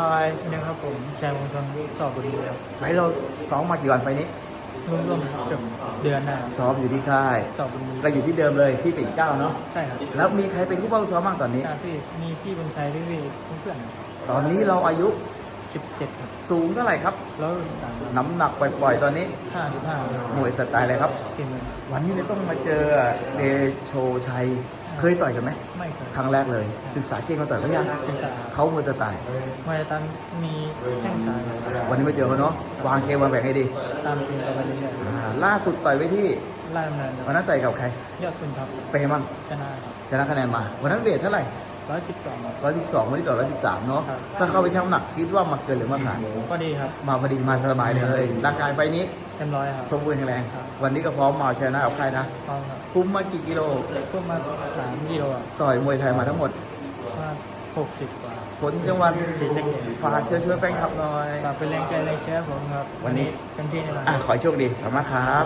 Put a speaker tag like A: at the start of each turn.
A: ใช่นะครับผมแชร์วงจรสอบบุรีครับ
B: ไฟล์เราซ้อมมากี่วันไฟล์นี้
A: ร่วมๆเกือบเดือนหน้า
B: ซ้อมอยู่ที่ค่าย
A: สอบบุรี
B: ก็อยู่ที่เดิมเลยที่ปิ่นเกล้าเนาะ
A: ใช่ครับ
B: แล้วมีใครเป็นผู้เป้าซ้อมบ้างตอนนี้
A: การที่มีพี่บนไซพี่พี่เพื่อน
B: ตอนนี้เราอายุ
A: สิบเจ็ดครับ
B: สูงเท่าไหร่ครับ
A: แล้วต่าง
B: น้ำหนักปล่อยๆตอนนี้
A: ห้าสิบห้าม
B: วยสไตล์อะไรครับ
A: ทีมเลย
B: วันนี้เราต้องมาเจอเดโชชัย เคยต่อยกันไหม
A: ไม่เคย
B: ครั้งแรกเลย ศึกษาเก่งมาต่อยเขายัง
A: ศึกษา
B: เขามวยสไตล์
A: มาตันมีแข้งซ้าย
B: วันนี้มาเจอเขาเนาะวางเกมวางแผนให้ดี
A: ตามทีมต่อไปเรื่อย
B: อ่าล่าสุดต่อยไว้ที่
A: ๆไล่ดำเนิน
B: วันนั้นต่อยกับใคร
A: ยอดคุณทัพ
B: เป็นไงบ้าง
A: ชนะครับ
B: ชนะคะแนนมาวันนั้นเวทเท่าไหร่
A: ร้อยสิบสอง
B: ร้อยสิบสองวันนี้ต่อร้อยสิบสามเนาะ
A: ครับ
B: ถ้าเข้าไปชั่งน้ำหนักคิดว่ามาเกินหรือมาขาด
A: ก็ดีครับ
B: มาพอดีมาสบายเลยร่างกายไปนี้
A: เต็มร้อยครับ
B: สมบูรณ์แข็งแรง
A: ครับ
B: วันนี้ก็พร้อมมาเอาชนะเอาใครนะ
A: พร้อมครับ
B: คุ้มมากี่กิโล
A: พวกมาสามกิโลอะ
B: ต่อยมวยไทยมาทั้งหมด
A: ว่าหกสิบกว่า
B: คนจังหวัด
A: ศรีสะเกษ
B: ฝากเชิญชวนแฟนคลับหน่อย
A: ฝากเป็นแรงใจแรงเชียร์ผมครับ
B: วันนี้
A: เต็มที่แน่นอน
B: อะขอให้โชคดีขอบคุณมากครับ